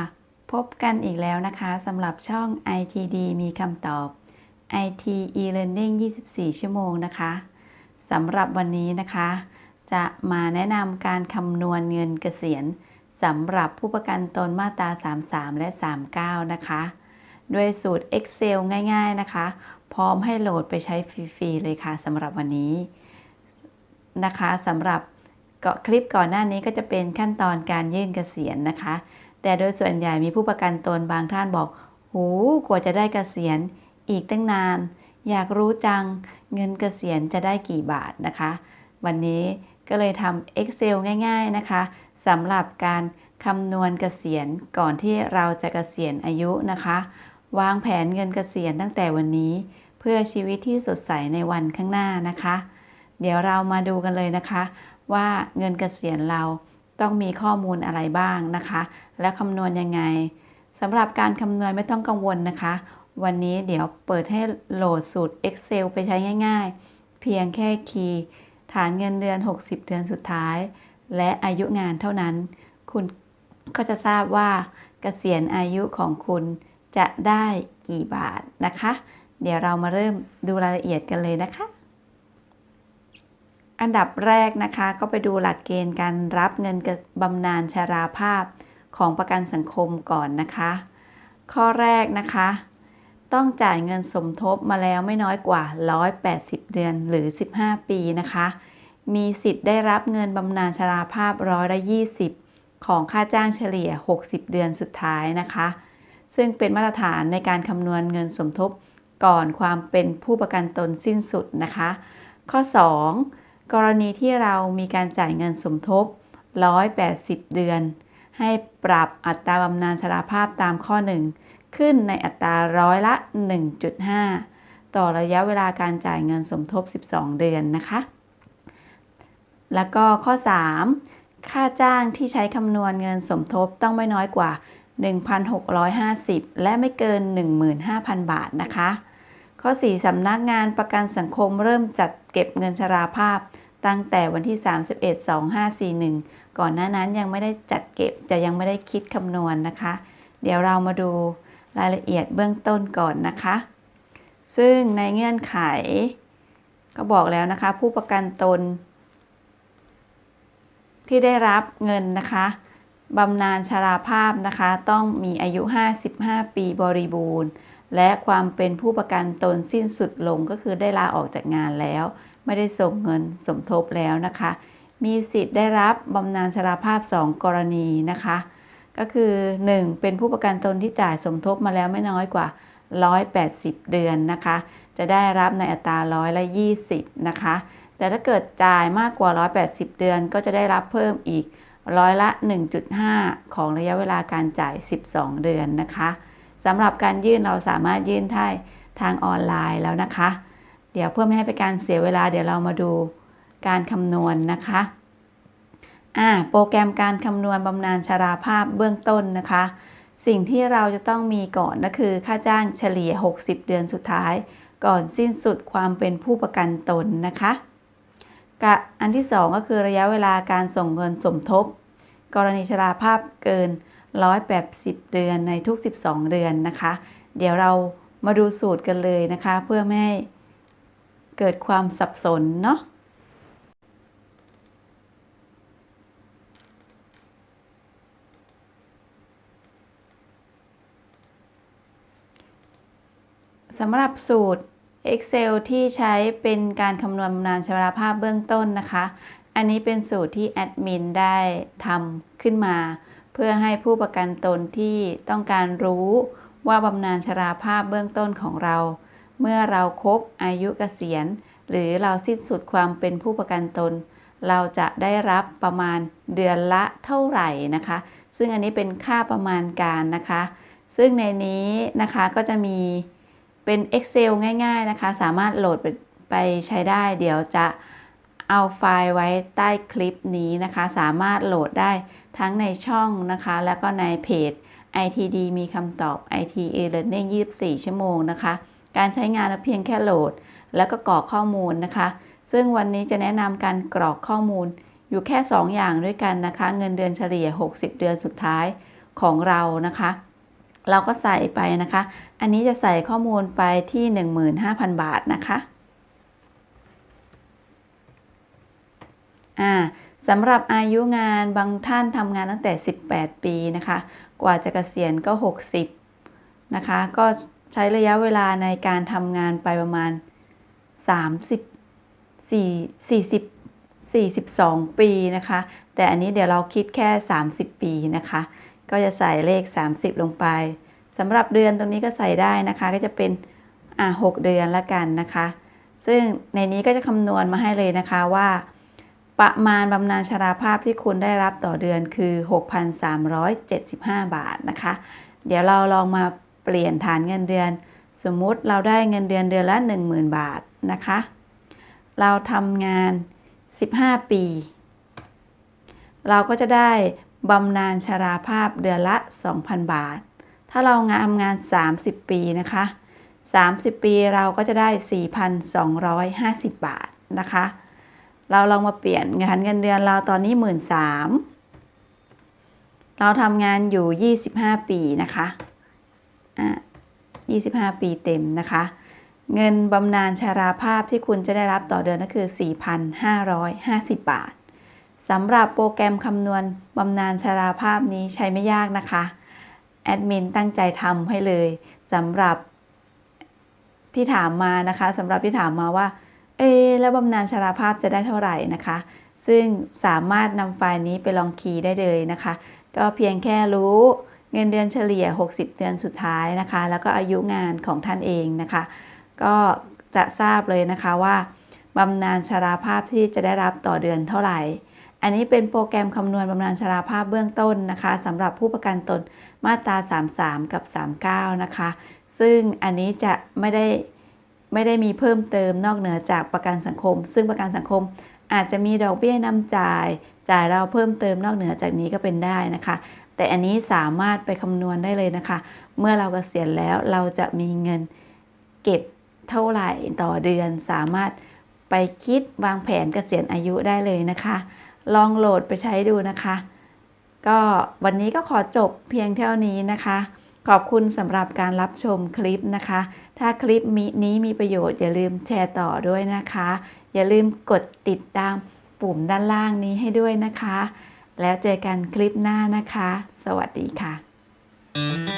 ะพบกันอีกแล้วนะคะสำหรับช่อง ITD มีคำตอบ IT e-learning 24 ชั่วโมงนะคะสำหรับวันนี้นะคะ จะมาแนะนำการคำนวณเงินเกษียณสำหรับผู้ประกันตนมาตรา 33 และ 39 นะคะ ด้วยสูตร Excel ง่าย ๆนะคะ พร้อมให้โหลดไปใช้ฟรี ๆ เลยค่ะสำหรับวันนี้นะคะสำหรับเกาะคลิปก่อนหน้านี้ก็จะเป็นขั้นตอนการยื่นเกษียณนะคะ แต่โดยส่วนใหญ่มีผู้ประกันตนบางท่านบอกหูกว่าจะได้เกษียณอีกตั้งนาน อยากรู้จังเงินเกษียณจะได้กี่บาทนะคะ วันนี้ก็เลยทำ Excel ง่าย ๆนะคะสำหรับการคำนวณเกษียณก่อนที่เราจะเกษียณอายุนะคะ วางแผนเงินเกษียณตั้งแต่วันนี้ เพื่อชีวิตที่สดใสในวันข้างหน้านะคะ เดี๋ยวเรามาดูกันเลยนะคะ ว่าเงินเกษียณเรา ต้องมีข้อมูลอะไรบ้างนะคะ และคำนวณยังไงสำหรับการคำนวณไม่ต้องกังวลนะคะ วันนี้เดี๋ยวเปิดให้โหลดสูตร Excel ไปใช้ง่ายๆ เพียงแค่คีย์ฐานเงินเดือน 60 เดือนสุดท้าย และอายุงานเท่านั้น คุณก็จะทราบว่าเกษียณอายุของคุณจะได้กี่บาทนะคะ เดี๋ยวเรามาเริ่มดูรายละเอียดกันเลยนะคะ อันดับแรกนะคะก็ไปดูหลักเกณฑ์การรับเงินบำนาญชราภาพของประกันสังคมก่อนนะคะ ข้อแรกนะคะ ต้องจ่ายเงินสมทบมาแล้วไม่น้อยกว่า 180 เดือนหรือ 15 ปีนะคะ มีสิทธิ์ได้รับเงินบำนาญชราภาพร้อยละ20 ของค่าจ้างเฉลี่ย 60 เดือนสุดท้ายนะคะ ซึ่งเป็นมาตรฐานในการคำนวณเงินสมทบก่อนความเป็นผู้ประกันตนสิ้นสุดนะคะ ข้อ 2 กรณีที่เรามีการจ่ายเงินสมทบ 180 เดือน ให้ปรับอัตราบำนาญชราภาพตามข้อ 1 ขึ้นในอัตราร้อยละ 1.5 ต่อระยะเวลาการจ่ายเงินสมทบ 12 เดือนนะคะ แล้วก็ข้อ 3 ค่าจ้างที่ใช้คำนวณเงินสมทบต้องไม่น้อยกว่า 1,650 และไม่เกิน 15,000 บาทนะคะ ข้อ 4 สำนักงานประกันสังคมเริ่มจัดเก็บเงินชราภาพ ตั้งแต่วันที่ 31 2541 ก่อนหน้านั้นยังไม่ได้จัดเก็บจะยังไม่ได้คิดคำนวณนนะคะ เดี๋ยวเรามาดูรายละเอียดเบื้องต้นก่อนนะคะ ซึ่งในเงื่อนไข ก็บอกแล้วนะคะ ผู้ประกันตน ที่ได้รับเงินนะคะบำนาญชราภาพนะคะ ต้องมีอายุ 55 ปีบริบูรณ์ และความเป็นผู้ประกันตนสิ้นสุดลงก็คือได้ลาออกจากงานแล้ว ไม่ได้ส่งเงินสมทบแล้วนะคะ มีสิทธิ์ได้รับบำนาญชราภาพ 2 กรณีนะคะ ก็คือ 1. เป็นผู้ประกันตนที่จ่ายสมทบมาแล้วไม่น้อยกว่า 180 เดือนนะคะ จะได้รับในอัตราร้อยละ20 นะคะ แต่ถ้าเกิดจ่ายมากกว่า 180 เดือนก็จะได้รับเพิ่มอีกร้อยละ 1.5 ของระยะเวลาการจ่าย 12 เดือนนะคะ สำหรับการยื่นเราสามารถยื่นได้ทางออนไลน์แล้วนะคะ เดี๋ยวเพื่อไม่ให้เป็นการเสียเวลาเดี๋ยวเรามาดูการคำนวณนนะคะอ่าโปรแกรมการคำนวณบำนาญชราภาพเบื้องต้นนะคะ สิ่งที่เราจะต้องมีก่อนก็คือค่าจ้างเฉลี่ย 60 เดือนสุดท้าย ก่อนสิ้นสุดความเป็นผู้ประกันตนนะคะกับอันที่ 2 ก็คือระยะเวลาการส่งเงินสมทบ กรณีชราภาพเกิน 180 เดือนในทุก 12 เดือนนะคะ เดี๋ยวเรามาดูสูตรกันเลยนะคะ เพื่อไม่ให้เกิดความสับสนเนาะสำหรับสูตร Excel ที่ใช้เป็นการคำนวณบำนาญชราภาพเบื้องต้นนะคะ อันนี้เป็นสูตรที่แอดมินได้ทำขึ้นมา เพื่อให้ผู้ประกันตนที่ต้องการรู้ว่าบำนาญชราภาพเบื้องต้นของเรา เมื่อเราครบอายุเกษียณ หรือเราสิ้นสุดความเป็นผู้ประกันตน เราจะได้รับประมาณเดือนละเท่าไหร่นะคะ ซึ่งอันนี้เป็นค่าประมาณการนะคะ ซึ่งในนี้นะคะก็จะมีเป็น Excel ง่าย ๆนะคะ สามารถโหลดไปใช้ได้ เดี๋ยวจะ เอาไฟล์ไว้ใต้คลิปนี้นะคะ สามารถโหลดได้ทั้งในช่องนะคะ แล้วก็ในเพจ ITD มีคำตอบ IT e-learning 24 ชั่วโมงนะคะ การใช้งานเพียงแค่โหลด แล้วก็กรอกข้อมูลนะคะ ซึ่งวันนี้จะแนะนำการกรอกข้อมูลอยู่แค่ 2 อย่างด้วยกันนะคะ เงินเดือนเฉลี่ย 60 เดือนสุดท้ายของเรานะคะ เราก็ใส่ไปนะคะ อันนี้จะใส่ข้อมูลไปที่ 15,000 บาทนะคะ อ่าสำหรับอายุงานบางท่านทำงานตั้งแต่ 18 ปีนะคะ กว่าจะเกษียณก็ 60 นะคะ ก็ใช้ระยะเวลาในการทำงานไปประมาณ 30 4 40 42 ปีนะคะ แต่อันนี้เดี๋ยวเราคิดแค่ 30 ปีนะคะ ก็จะใส่เลข 30 ลงไปสำหรับเดือนตรงนี้ก็ใส่ได้นะคะ ก็จะเป็นอ่า6เดือนละกันนะคะ ซึ่งในนี้ก็จะคำนวณมาให้เลยนะคะว่า ประมาณบำนาญชราภาพที่คุณได้รับต่อเดือนคือ 6,375 บาทนะคะ เดี๋ยวเราลองมาเปลี่ยนฐานเงินเดือน สมมุติเราได้เงินเดือนเดือนละ 10,000 บาทนะคะ เราทำงาน 15 ปี เราก็จะได้บำนาญชราภาพเดือนละ 2,000 บาท ถ้าเรางานทำงาน 30 ปีนะคะ 30 ปีเราก็จะได้ 4,250 บาทนะคะ เราลองมาเปลี่ยนงานเงินเดือนเราตอนนี้1 3ื่นเราทำงานอยู่ 25 ปีนะคะอะ25 ปีเต็มนะคะ เงินบำนาญชาราภาพที่คุณจะได้รับต่อเดือนก็คือ 4,550 บาทสำหรับโปรแกรมคำนวณบำนาญชาราภาพนี้ใช้ไม่ยากนะคะ แอดมินตั้งใจทำให้เลยสำหรับที่ถามมานะคะสำหรับที่ถามมาว่า เอแล้วบำนาญชราภาพจะได้เท่าไหร่นะคะ ซึ่งสามารถนำไฟล์นี้ไปลองคีย์ได้เลยนะคะ ก็เพียงแค่รู้เงินเดือนเฉลี่ย 60 เดือนสุดท้ายนะคะ แล้วก็อายุงานของท่านเองนะคะ ก็จะทราบเลยนะคะว่าบำนาญชราภาพที่จะได้รับต่อเดือนเท่าไหร่ อันนี้เป็นโปรแกรมคำนวณบำนาญชราภาพเบื้องต้นนะคะสำหรับผู้ประกันตนมาตรา 33 กับ 39 นะคะ ซึ่งอันนี้จะไม่ได้ ไม่ได้มีเพิ่มเติมนอกเหนือจากประกันสังคม ซึ่งประกันสังคมอาจจะมีดอกเบี้ยนำจ่าย จ่ายเราเพิ่มเติมนอกเหนือจากนี้ก็เป็นได้นะคะ แต่อันนี้สามารถไปคำนวณได้เลยนะคะ เมื่อเรากเกษียณแล้วเราจะมีเงินเก็บเท่าไหร่ต่อเดือน สามารถไปคิดวางแผนเกษียณอายุได้เลยนะคะ ลองโหลดไปใช้ดูนะคะ ก็วันนี้ก็ขอจบเพียงเท่านี้นะคะ ขอบคุณสำหรับการรับชมคลิปนะคะ ถ้าคลิปนี้มีประโยชน์อย่าลืมแชร์ต่อด้วยนะคะ อย่าลืมกดติดตามปุ่มด้านล่างนี้ให้ด้วยนะคะ แล้วเจอกันคลิปหน้านะคะ สวัสดีค่ะ